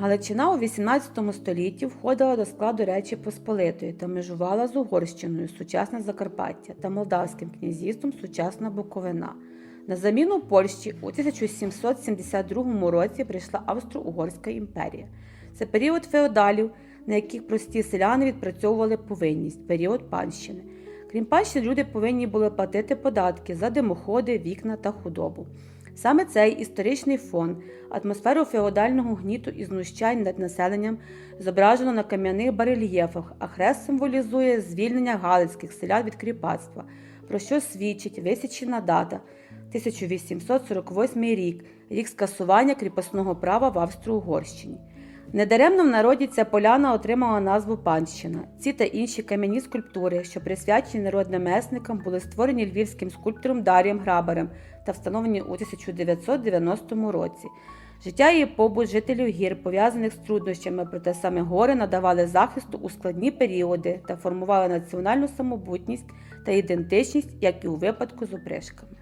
Галичина у XVIII столітті входила до складу Речі Посполитої та межувала з Угорщиною, сучасне Закарпаття та Молдавським князівством, сучасна Буковина. На заміну Польщі у 1772 році прийшла Австро-Угорська імперія. Це період феодалів, на яких прості селяни відпрацьовували повинність, період панщини. Крім панщини, люди повинні були платити податки за димоходи, вікна та худобу. Саме цей історичний фон, атмосферу феодального гніту і знущань над населенням зображено на кам'яних барельєфах, а хрест символізує звільнення галицьких селян від кріпацтва, про що свідчить висічена дата 1848 рік, рік скасування кріпосного права в Австро-Угорщині. Недаремно в народі ця поляна отримала назву Панщина. Ці та інші кам'яні скульптури, що присвячені народним месникам, були створені львівським скульптором Дарієм Грабарем та встановлені у 1990 році. Життя і побут жителів гір, пов'язаних з труднощами, проте саме гори надавали захисту у складні періоди та формували національну самобутність та ідентичність, як і у випадку з опришками.